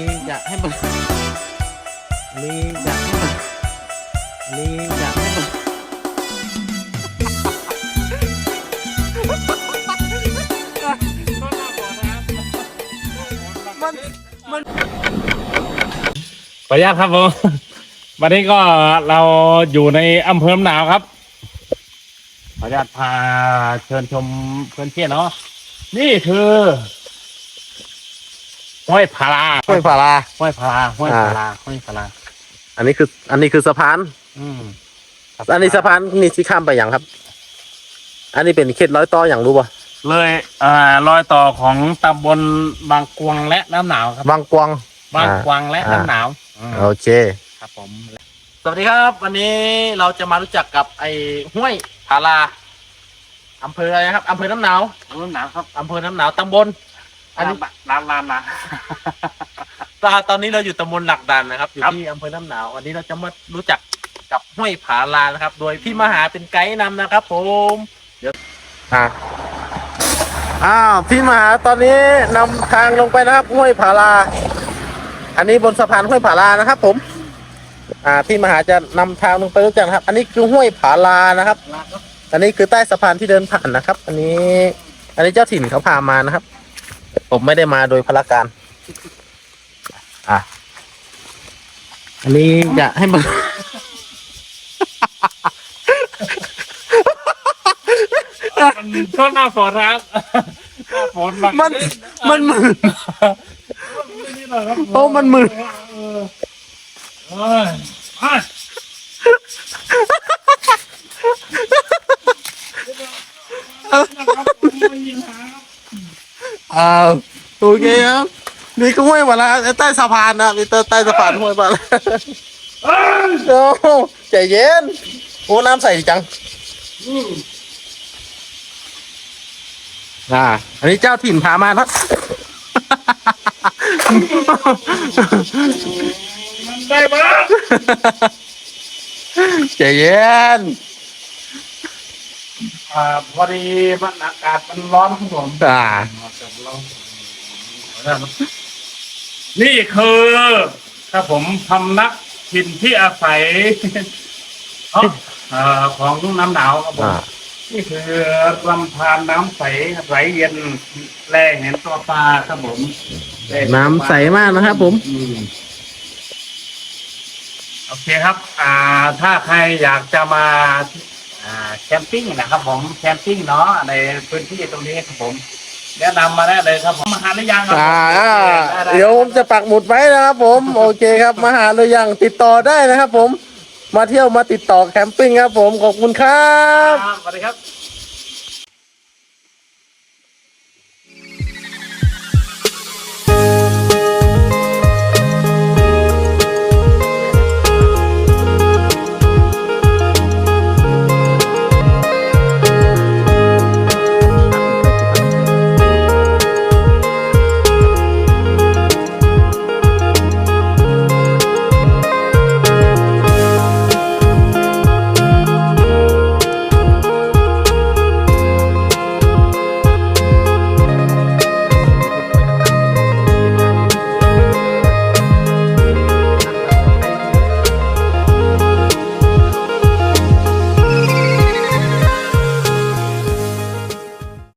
นี่อยากให้มันนี่อยากให้มันนี่อยากให้มันมันมันขออนุญาครับผมวันนี้ก็เราอยู่ในอำเภอหนาวครับขออนุญาตพาเชิญชมเพื่อนเที่ยนเนาะนี่คือ ห้วยพาราห้วยผาลาห้วยพาราห้วยพาราห้วยพาราอันนี้คือ อันนี้คือสะพาน อืมอันนี้สะพานนี่สิข้ามไปอย่างครับ อันนี้เป็นเขตร้อยต่ออย่างรู้ป่ะเลยอ่ารอยต่อของตำบลบางกวงและน้ำหนาวครับ บางกวางบางกวางและอ่าน้ำหนาวอืมโอเค ครับผมสวัสดีครับ วันนี้เราจะมารู้จักกับไอ้ห้วยผาลาอำเภออะไรนะครับอำเภอน้ำหนาวน้ำหนาวครับอำเภอน้ำหนาวตำบล อันนี้ น้ำน้ำน้ตอนตอนนี้เราอยู่ตำบลหลักดันนะครับ อยู่ครับที่อำเภอน้ำหนาว วันนี้เราจะมารู้จักกับห้วยผาลานะครับ โดยพี่มหาเป็นไกด์นำนะครับ ผมเดี๋ยวอ่าอ้าวพี่มหาตอนนี้นำทางลงไปนะครับห้วยผาลา อันนี้บนสะพานห้วยผาลานะครับ ผม อ่าพี่มหาจะนำทางลงไปรู้จักนะครับ อันนี้คือห้วยผาลานะครับอันนี้คือใต้สะพานที่เดินผ่านนะครับ อันนี้ อันนี้เจ้าถิ่นเขาพามานะครับ ผมไม่ได้มาโดยพลการ อะ อันนี้อยากให้มันำมันช่วงหน้าฝนครับหน้าฝนมัน มันมึนนี่แหละครับโอ้มันมึนเออเอ้ยไปนะครับผมไม่ยินหาครับ อ่าโอเคครับนี่ก็ห้วยผาลาใต้สะพานนะมีใต้สะพานห้วยผาลาเอ้ยโอ้ใจเย็นโอ้น้ำใสจังอืมอ่า อันนี้เจ้าถิ่นพามาครับมันได้ปะใจเย็น อ่าพอดีมันอากาศมันร้อนครับผมอ่าอากาศร้อนนี่คือครับผมพำนักถิ่นที่อาศัยเอ้าเอ่อของน้ำหนาวครับผม อ่า นี่คือลำธารน้ำใสไหลเย็นแรงเห็นตัวปลาครับผมแลเห็ตัวปลน้ำใสมากนะครับผมอืมโอเคครับ อ่า ถ้าใครอยากจะมา อ่าแคมปิ้งนะครับผมแคมปิ้งเนาะในพื้นที่ตรงนี้ครับผมแนะนำมาได้เลยครับผมมาหาหรือยังครับอ่าได้ได้เดี๋ยวผมจะปักหมุดไว้นะครับผม โอเคครับมาหาหรือยังติดต่อได้นะครับผม มาเที่ยวมาติดต่อแคมปิ้งครับผมขอบคุณครับ ครับสวัสดีครับ